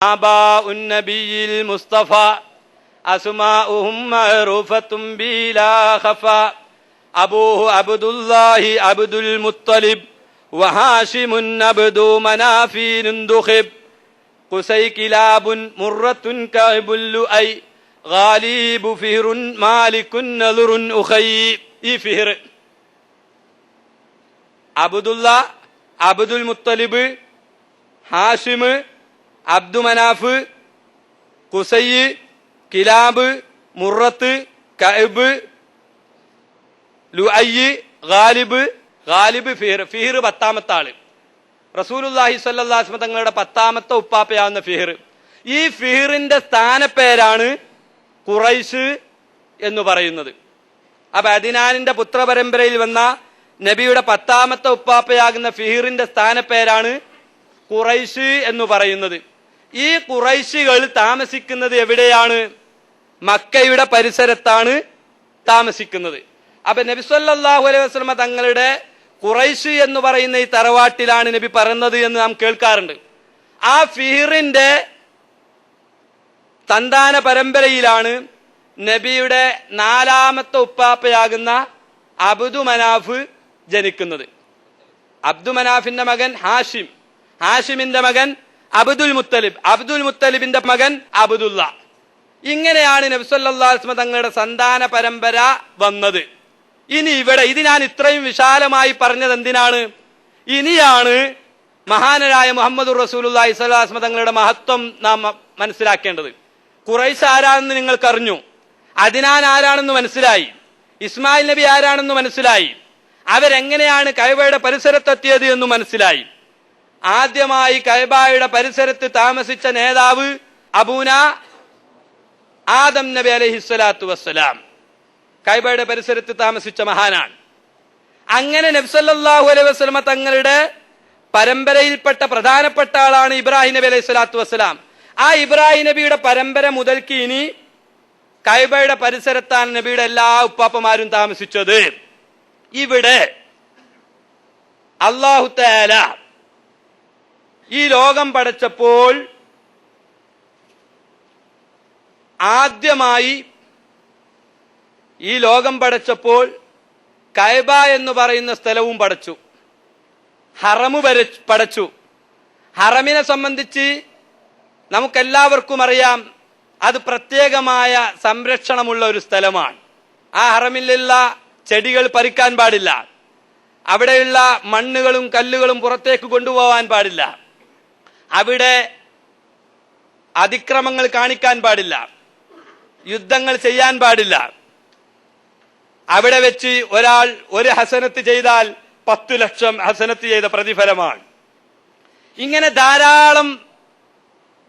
آباء النبي المصطفى أسماؤهم معروفة بلا خفاء أبوه عبد الله عبد المطلب وهاشم عبد مناف دخب قسي كلاب مرة كعب اللؤي غالب فهر مالك نذر أخي ഈ ഫിഹിർ അബ്ദുള്ള അബ്ദുൽ മുത്തലിബ് ഹാഷിമ് അബ്ദു മനാഫ് കുസൈ കിലാബ് മുറത്ത് കഅബ് ലുഅയ്യ് ഗാലിബ് ഗാലിബ് ഫിഹർ ഫിഹർ പത്താമത്തെ ആൾ റസൂലുല്ലാഹി സ്വല്ലാസ്മ തങ്ങളുടെ പത്താമത്തെ ഉപ്പാപ്പയാവുന്ന ഫിഹർ ഈ ഫിഹറിന്റെ സ്ഥാനപ്പേരാണ് ഖുറൈശ് എന്ന് പറയുന്നത്. അപ്പൊ അദിനാനിന്റെ പുത്രപരമ്പരയിൽ വന്ന നബിയുടെ പത്താമത്തെ ഉപ്പാപ്പയാകുന്ന ഫിഹിറിന്റെ സ്ഥാനപ്പേരാണ് ഖുറൈശ് എന്ന് പറയുന്നത്. ഈ കുറൈശികൾ താമസിക്കുന്നത് എവിടെയാണ്? മക്കയുടെ പരിസരത്താണ് താമസിക്കുന്നത്. അപ്പൊ നബി സല്ലാഹു അലൈഹി വസല്ലമ തങ്ങളുടെ കുറൈശ് എന്ന് പറയുന്ന ഈ തറവാട്ടിലാണ് നബി പറയുന്നത് എന്ന് നാം കേൾക്കാറുണ്ട്. ആ ഫിഹിറിന്റെ സന്താന പരമ്പരയിലാണ് നബിയുടെ നാലാമത്തെ ഉപ്പാപ്പയാകുന്ന അബ്ദു മനാഫ് ജനിക്കുന്നത്. അബ്ദു മനാഫിന്റെ മകൻ ഹാഷിം. ഹാഷിമിന്റെ മകൻ അബ്ദുൽ മുത്തലിബ് അബ്ദുൽ മുത്തലിബിന്റെ മകൻ അബ്ദുല്ല ഇങ്ങനെയാണ് നബ്സല്ലാസ്മ തങ്ങളുടെ സന്താന പരമ്പര വന്നത്. ഇനി ഇവിടെ ഇത് ഞാൻ ഇത്രയും വിശാലമായി പറഞ്ഞത് എന്തിനാണ്? ഇനിയാണ് മഹാനരായ മുഹമ്മദ് റസൂലുല്ലാഹി സ്വലാസ്മ തങ്ങളുടെ മഹത്വം നാം മനസ്സിലാക്കേണ്ടത്. കുറൈശ് ആരാണെന്ന് നിങ്ങൾക്കറിഞ്ഞു. അദിനാൻ ആരാണെന്ന് മനസ്സിലായി. ഇസ്മായിൽ നബി ആരാണെന്ന് മനസ്സിലായി. അവരെങ്ങനെയാണ് കൈവയുടെ പരിസരത്തെത്തിയത് എന്ന് മനസ്സിലായി. ആദ്യമായി കൈബായുടെ പരിസരത്ത് താമസിച്ച നേതാവ് അബൂന ആദം നബി അലഹിസ്വലാത്തു വസ്സലാം. കൈബയുടെ പരിസരത്ത് താമസിച്ച മഹാനാണ്. അങ്ങനെ നബ്സല്ലാഹു അലൈഹി വസ്ലമ തങ്ങളുടെ പരമ്പരയിൽപ്പെട്ട പ്രധാനപ്പെട്ട ആളാണ് ഇബ്രാഹിം നബി അലൈഹി സ്വലാത്തു വസ്സലാം. ആ ഇബ്രാഹിം നബിയുടെ പരമ്പര മുതൽക്ക് ഇനി കൈബയുടെ പരിസരത്താണ് നബിയുടെ എല്ലാ ഉപ്പാപ്പമാരും താമസിച്ചത്. ഇവിടെ അള്ളാഹു തആല ഈ ലോകം പടച്ചപ്പോൾ ആദ്യമായി ഈ ലോകം പടച്ചപ്പോൾ കൈബ എന്ന് പറയുന്ന സ്ഥലവും പടച്ചു ഹറമു പടച്ചു ഹറമിനെ സംബന്ധിച്ച് നമുക്കെല്ലാവർക്കും അറിയാം അത് പ്രത്യേകമായ സംരക്ഷണമുള്ള ഒരു സ്ഥലമാണ്. ആ ഹറമിലുള്ള ചെടികൾ പറിക്കാൻ പാടില്ല. അവിടെയുള്ള മണ്ണുകളും കല്ലുകളും പുറത്തേക്ക് കൊണ്ടുപോകാൻ പാടില്ല. അവിടെ അതിക്രമങ്ങൾ കാണിക്കാൻ പാടില്ല. യുദ്ധങ്ങൾ ചെയ്യാൻ പാടില്ല. അവിടെ വെച്ച് ഒരാൾ ഒരു ഹസനത്ത് ചെയ്താൽ പത്തു ലക്ഷം ഹസനത്ത് ചെയ്ത പ്രതിഫലമാണ്. ഇങ്ങനെ ധാരാളം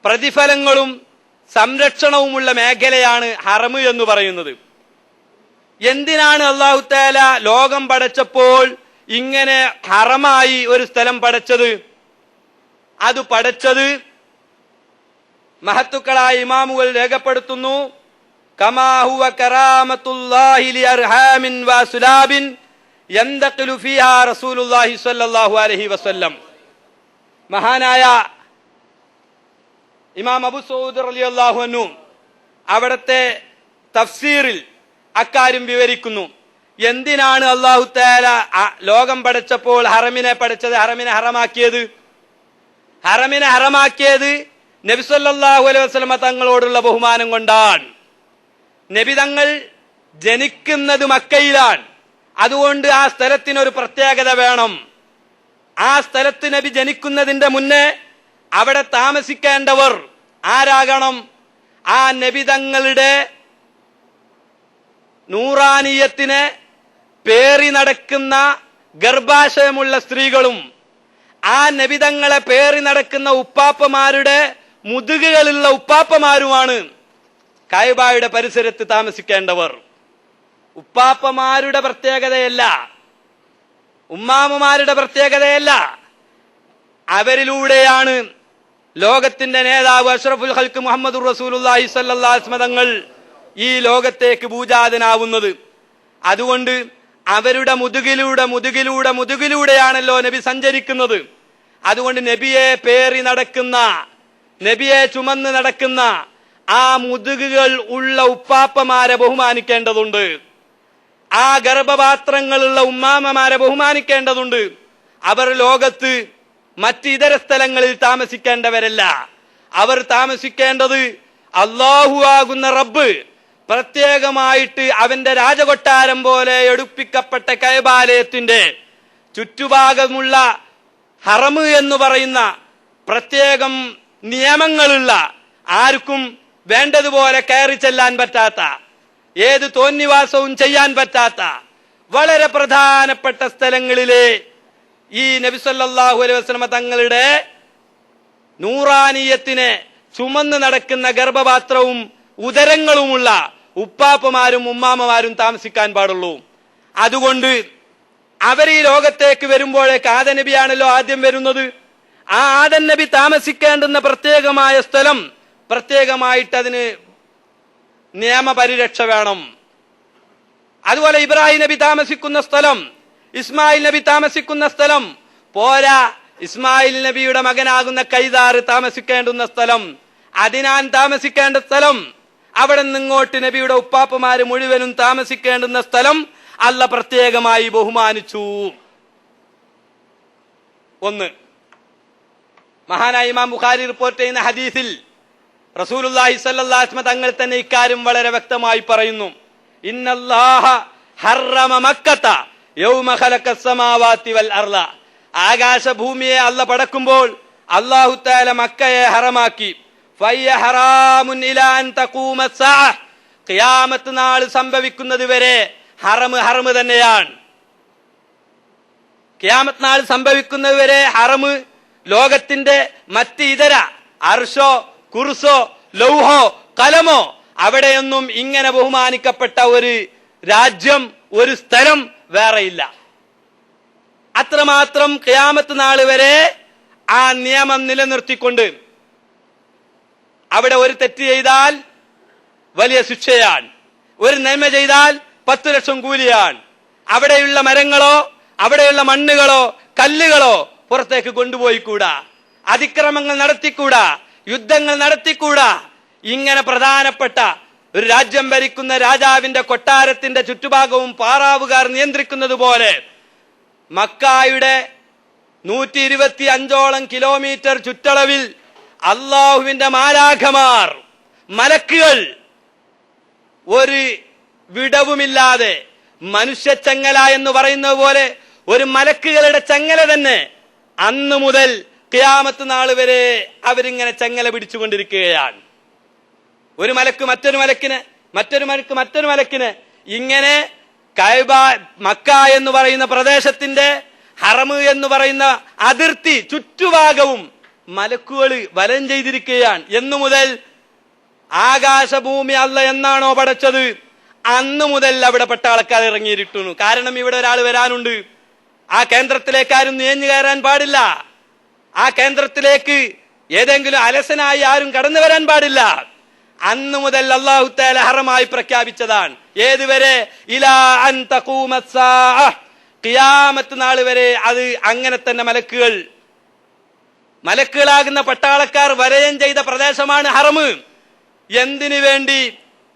പ്രതിഫലങ്ങളും സംരക്ഷണവുമുള്ള മേഖലയാണ് ഹറമ് എന്ന് പറയുന്നത്. എന്തിനാണ് അള്ളാഹുത്തേല താല ലോകം പടച്ചപ്പോൾ ഇങ്ങനെ ഹറമായി ഒരു സ്ഥലം പടച്ചത്? അത് പഠിച്ചത് മഹത്തുക്കളായ ഇമാമുകൾ രേഖപ്പെടുത്തുന്നു. കമാഹുവ റസൂലുള്ളാഹി സ്വല്ലല്ലാഹു അലൈഹി വസല്ലം. മഹാനായ ഇമാം അബു സൗദ് റളിയല്ലാഹു അവിടത്തെ തഫ്സീറിൽ അക്കാര്യം വിവരിക്കുന്നു. എന്തിനാണ് അള്ളാഹു തആല ലോകം പഠിച്ചപ്പോൾ ഹറമിനെ പഠിച്ചത് ഹറമിനെ ഹറമാക്കിയത്? ഹറമിനെ ഹറമാക്കിയത് നബി സല്ലല്ലാഹു അലൈഹി വസ്ലമ തങ്ങളോടുള്ള ബഹുമാനം കൊണ്ടാണ്. നബി തങ്ങൾ ജനിക്കുന്നത് മക്കയിലാണ്. അതുകൊണ്ട് ആ സ്ഥലത്തിനൊരു പ്രത്യേകത വേണം. ആ സ്ഥലത്ത് നബി ജനിക്കുന്നതിന്റെ മുന്നേ അവിടെ താമസിക്കേണ്ടവർ ആരാകണം? ആ നബി തങ്ങളുടെ നൂറാനീയത്തിനെ പേറി നടക്കുന്ന ഗർഭാശയമുള്ള സ്ത്രീകളും ആ നബിതങ്ങളെ പേറി നടക്കുന്ന ഉപ്പാപ്പമാരുടെ മുതുകുകളുള്ള ഉപ്പാപ്പമാരുമാണ് കായബായുടെ പരിസരത്ത് താമസിക്കേണ്ടവർ. ഉപ്പാപ്പമാരുടെ പ്രത്യേകതയല്ല ഉമ്മാമമാരുടെ പ്രത്യേകതയല്ല. അവരിലൂടെയാണ് ലോകത്തിന്റെ നേതാവ് അഷ്റഫുൽ ഹൽക്ക് മുഹമ്മദ് റസൂലുല്ലാഹി സ്വല്ലല്ലാഹു തങ്ങൾ ഈ ലോകത്തേക്ക് പൂജാതനാവുന്നത്. അതുകൊണ്ട് അവരുടെ മുതുകിലൂടെ മുതുകിലൂടെ മുതുകിലൂടെയാണല്ലോ നബി സഞ്ചരിക്കുന്നത്. അതുകൊണ്ട് നബിയെ പേറി നടക്കുന്ന നബിയെ ചുമന്ന് നടക്കുന്ന ആ മുതുകുകൾ ഉള്ള ഉപ്പാപ്പമാരെ ബഹുമാനിക്കേണ്ടതുണ്ട്. ആ ഗർഭപാത്രങ്ങളുള്ള ഉമ്മാമമാരെ ബഹുമാനിക്കേണ്ടതുണ്ട്. അവർ ലോകത്ത് മറ്റ് ഇതര സ്ഥലങ്ങളിൽ താമസിക്കേണ്ടവരല്ല. അവർ താമസിക്കേണ്ടത് അള്ളാഹു ആകുന്ന റബ്ബ്. പ്രത്യേകമായിട്ട് അവന്റെ രാജകൊട്ടാരം പോലെ എടുപ്പിക്കപ്പെട്ട കൈബാലയത്തിന്റെ ചുറ്റുഭാഗമുള്ള ഹറമ് എന്ന് പറയുന്ന പ്രത്യേകം നിയമങ്ങളുള്ള ആർക്കും വേണ്ടതുപോലെ കയറി ചെല്ലാൻ പറ്റാത്ത ഏത് തോന്നിവാസവും ചെയ്യാൻ പറ്റാത്ത വളരെ പ്രധാനപ്പെട്ട സ്ഥലങ്ങളിലെ ഈ നബിസല്ലാഹു അലൈഹി വസ്ലമ തങ്ങളുടെ നൂറാനീയത്തിനെ ചുമന്ന് നടക്കുന്ന ഗർഭപാത്രവും ഉദരങ്ങളുമുള്ള ഉപ്പാപ്പമാരും ഉമ്മാമ്മമാരും താമസിക്കാൻ പാടുള്ളൂ. അതുകൊണ്ട് അവർ ഈ ലോകത്തേക്ക് വരുമ്പോഴേക്ക് ആദനബിയാണല്ലോ ആദ്യം വരുന്നത്. ആ ആദൻ നബി താമസിക്കേണ്ടുന്ന പ്രത്യേകമായ സ്ഥലം പ്രത്യേകമായിട്ട് അതിന് നിയമപരിരക്ഷ വേണം. അതുപോലെ ഇബ്രാഹിം നബി താമസിക്കുന്ന സ്ഥലം ഇസ്മായിൽ നബി താമസിക്കുന്ന സ്ഥലം പോരാ ഇസ്മായിൽ നബിയുടെ മകനാകുന്ന കൈതാറ് താമസിക്കേണ്ടുന്ന സ്ഥലം അതിനാൻ താമസിക്കേണ്ട സ്ഥലം അവിടെ നിന്നിങ്ങോട്ട് നബിയുടെ ഉപ്പാപ്പമാര് മുഴുവനും താമസിക്കേണ്ടുന്ന സ്ഥലം അല്ല പ്രത്യേകമായി ബഹുമാനിച്ചു. ഒന്ന് മഹാനായ ഇമാം ബുഖാരി റിപ്പോർട്ട് ചെയ്യുന്ന ഹദീസിൽ റസൂലുല്ലാഹി സല്ലാസ്മ തങ്ങൾ തന്നെ ഇക്കാര്യം വളരെ വ്യക്തമായി പറയുന്നു. ആകാശഭൂമിയെ അല്ല പടക്കുമ്പോൾ അല്ലാഹു തആല മക്കയെ ഹറമാക്കി. ഖിയാമത്ത് നാൾ സംഭവിക്കുന്നത് വരെ ഹറം ഹറമ് തന്നെയാണ്. ഖിയാമത്ത് നാൾ സംഭവിക്കുന്നത് വരെ ഹറമ് ലോകത്തിന്റെ മറ്റ് ഇതര അർഷോ കുർസോ ലൗഹോ കലമോ അവിടെയൊന്നും ഇങ്ങനെ ബഹുമാനിക്കപ്പെട്ട ഒരു രാജ്യം ഒരു സ്ഥലം വേറെയില്ല. അത്രമാത്രം ഖിയാമത്ത് നാൾ വരെ ആ നിയമം നിലനിർത്തിക്കൊണ്ട് അവിടെ ഒരു തെറ്റ് ചെയ്താൽ വലിയ ശിക്ഷയാണ്. ഒരു നന്മ ചെയ്താൽ പത്ത് ലക്ഷം കൂലിയാണ്. അവിടെയുള്ള മരങ്ങളോ അവിടെയുള്ള മണ്ണുകളോ കല്ലുകളോ പുറത്തേക്ക് കൊണ്ടുപോയി കൊണ്ടുപോയിക്കൂടാ. അതിക്രമങ്ങൾ നടത്തിക്കൂടാ. യുദ്ധങ്ങൾ നടത്തിക്കൂടാ. ഇങ്ങനെ പ്രധാനപ്പെട്ട ഒരു രാജ്യം ഭരിക്കുന്ന രാജാവിന്റെ കൊട്ടാരത്തിന്റെ ചുറ്റുഭാഗവും പാറാവുകാർ നിയന്ത്രിക്കുന്നത് പോലെ മക്കായുടെ നൂറ്റി ഇരുപത്തി അഞ്ചോളം കിലോമീറ്റർ ചുറ്റളവിൽ അള്ളാഹുവിന്റെ മാലാഖമാർ മലക്കുകൾ ഒരു വിടവുമില്ലാതെ മനുഷ്യ ചങ്ങല എന്ന് പറയുന്നത് പോലെ ഒരു മലക്കുകളുടെ ചങ്ങല തന്നെ അന്ന് മുതൽ ക്യാമത്ത് നാൾ വരെ അവരിങ്ങനെ ചങ്ങല പിടിച്ചുകൊണ്ടിരിക്കുകയാണ്. ഒരു മലക്ക് മറ്റൊരു മലക്കിന് മറ്റൊരു മലക്ക് മറ്റൊരു മലക്കിന് ഇങ്ങനെ കൈബ മക്ക എന്ന് പറയുന്ന പ്രദേശത്തിന്റെ ഹറമ് എന്ന് പറയുന്ന അതിർത്തി ചുറ്റുഭാഗവും മലക്കുകൾ വലം ചെയ്തിരിക്കുകയാണ്. എന്നു മുതൽ ആകാശഭൂമി അല്ല എന്നാണോ പടച്ചത്. അന്ന് മുതൽ അവിടെ പെട്ട ആൾക്കാർ ഇറങ്ങിയിരിട്ടുന്നു കാരണം ഇവിടെ ഒരാൾ വരാനുണ്ട്. ആ കേന്ദ്രത്തിലേക്ക് ആരും നീഞ്ഞു കയറാൻ പാടില്ല. ആ കേന്ദ്രത്തിലേക്ക് ഏതെങ്കിലും അലസനായി ആരും കടന്നു വരാൻ പാടില്ല. അന്ന് മുതൽ അള്ളാഹു താല ഹറമായി പ്രഖ്യാപിച്ചതാണ്. ഏതുവരെ ഇലാ അൻ തഖൂമസ് സാഅ. ഖിയാമത്ത് നാൾ വരെ അത് അങ്ങനെ തന്നെ മലക്കുകൾ മലക്കുകളാകുന്ന പട്ടാളക്കാർ വരയം ചെയ്ത പ്രദേശമാണ് ഹറമ് എന്തിനു വേണ്ടി?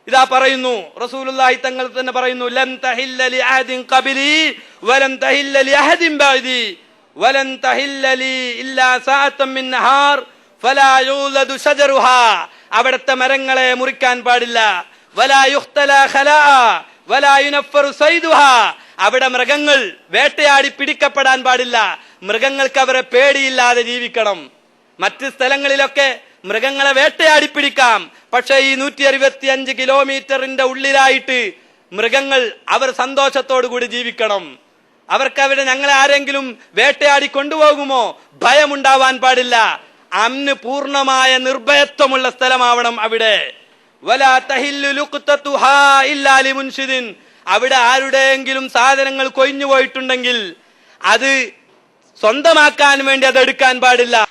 ഇതാ പറയുന്നു. റസൂലുള്ളാഹി തങ്ങൾ തന്നെ പറയുന്നു ലൻ തഹില്ല ലി അഹദിൻ ഖബലി വലൻ തഹില്ല ലി അഹദിൻ ബഅദി വലൻ തഹില്ല ലി ഇല്ലാ സഅതൻ ഫലാ ഷജറുഹാ അവിടുത്തെ മരങ്ങളെ മുറിക്കാൻ പാടില്ല. വലാ വലാ യുനഫറു അവിടെ മൃഗങ്ങൾ വേട്ടയാടി പിടിക്കപ്പെടാൻ പാടില്ല. മൃഗങ്ങൾക്ക് അവരെ പേടിയില്ലാതെ ജീവിക്കണം. മറ്റ് സ്ഥലങ്ങളിലൊക്കെ മൃഗങ്ങളെ വേട്ടയാടി പിടിക്കാം പക്ഷേ ഈ നൂറ്റി അറുപത്തി അഞ്ച് കിലോമീറ്ററിന്റെ ഉള്ളിലായിട്ട് മൃഗങ്ങൾ അവർ സന്തോഷത്തോടു കൂടി ജീവിക്കണം. അവർക്ക് അവിടെ ഞങ്ങളെ ആരെങ്കിലും വേട്ടയാടി കൊണ്ടുപോകുമോ? ഭയമുണ്ടാവാൻ പാടില്ല. അന്ന് പൂർണമായ നിർഭയത്വമുള്ള സ്ഥലമാവണം അവിടെ. അവിടെ ആരുടെയെങ്കിലും സാധനങ്ങൾ കൊഴിഞ്ഞു പോയിട്ടുണ്ടെങ്കിൽ അത് സ്വന്തമാക്കാൻ വേണ്ടി അത് എടുക്കാൻ പാടില്ല.